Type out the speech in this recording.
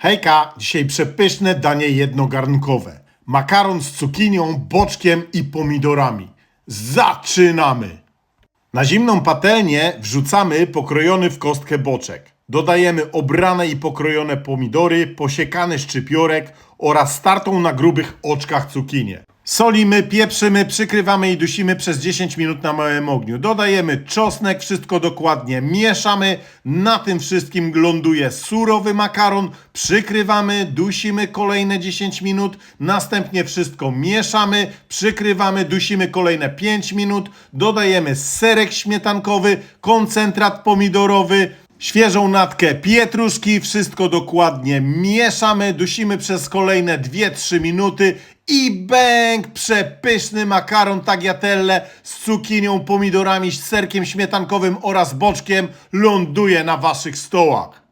Hejka, dzisiaj przepyszne danie jednogarnkowe. Makaron z cukinią, boczkiem i pomidorami. Zaczynamy! Na zimną patelnię wrzucamy pokrojony w kostkę boczek. Dodajemy obrane i pokrojone pomidory, posiekany szczypiorek oraz startą na grubych oczkach cukinię. Solimy, pieprzymy, przykrywamy i dusimy przez 10 minut na małym ogniu. Dodajemy czosnek, wszystko dokładnie mieszamy. Na tym wszystkim ląduje surowy makaron. Przykrywamy, dusimy kolejne 10 minut. Następnie wszystko mieszamy, przykrywamy, dusimy kolejne 5 minut. Dodajemy serek śmietankowy, koncentrat pomidorowy, Świeżą natkę pietruszki, wszystko dokładnie mieszamy, dusimy przez kolejne 2-3 minuty i bęk! Przepyszny makaron tagliatelle z cukinią, pomidorami, serkiem śmietankowym oraz boczkiem ląduje na waszych stołach.